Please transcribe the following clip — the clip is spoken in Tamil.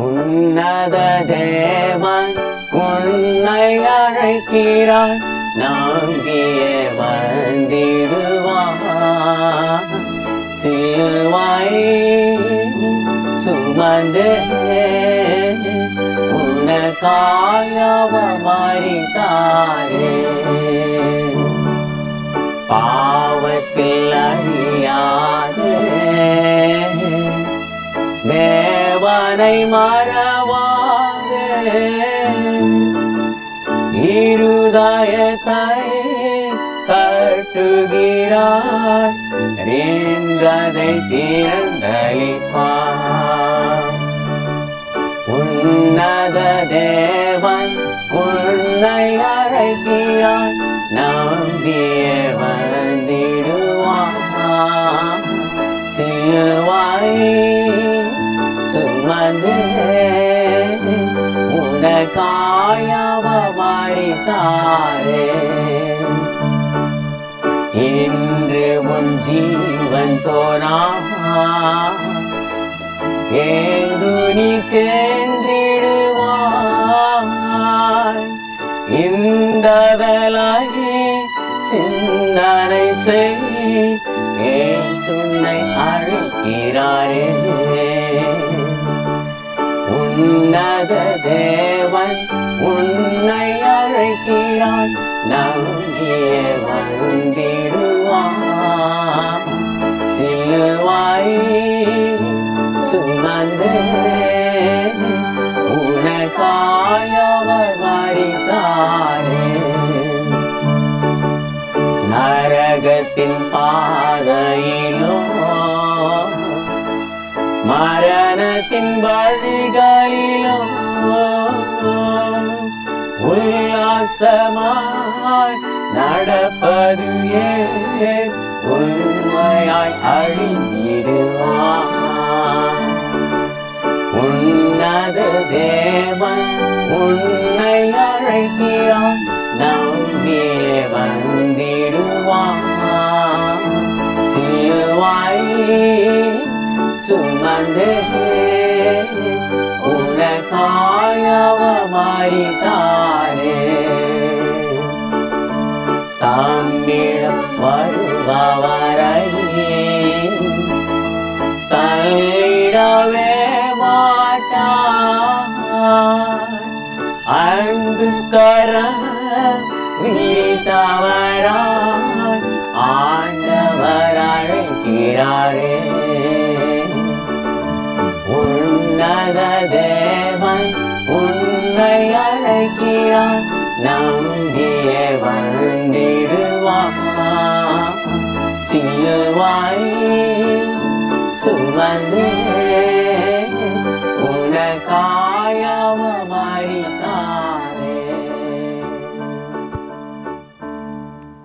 உன்னத தேவன் உன்னை அழைக்கிறான் நாங்கியே வந்திடுவான் சிலுவாய் சுமந்து உனக்காயவ மறித்தாரே தேவனை மறவாது. இருதயத்தை கட்டுகிறார் என்றதை திறந்தளிப்பார். உன்னத தேவன் உன்னை அழைக்கிறான் நம்பியே வந்திடுவான் உனக்காயவ மறித்தாரே இன்று உன் ஜீவன் போனா? ஏங்கு நீ சென்றிடுவாய்? இந்த சிந்தனை செய். ஏன் சுன்னை அழைக்கிறாரே உன்னத தேவன் உன்னை அழைக்கிறான். நம்பியே வந்திடுவான் சிலுவாய் சுமந்து உனக்காயவர் மறித்தாரே நரகத்தின் பாதையிலும் மரணத்தின் வழிகளிலும் உல்லாசமாய் நடப்பது ஏ உண்மையாய் அழிந்திடுவான். உன்னத தேவன் உன்னை அழைக்கிறான் நம்பியே வந்திடுவான். சிலுவாய் சுமந்து உனக்காயவ மறித்தாரே தம்மிடம் வருபவரை தள்ளிடவே மாட்டார். அன்பு கர விழித்தவராய். ஆண்டவர் அழைக்கிறாரே. தேவன் உன்னை அழைக்கிறான் நம்பியே வந்திடுவான் சிலுவாய் சுமந்து. உனக்காயவ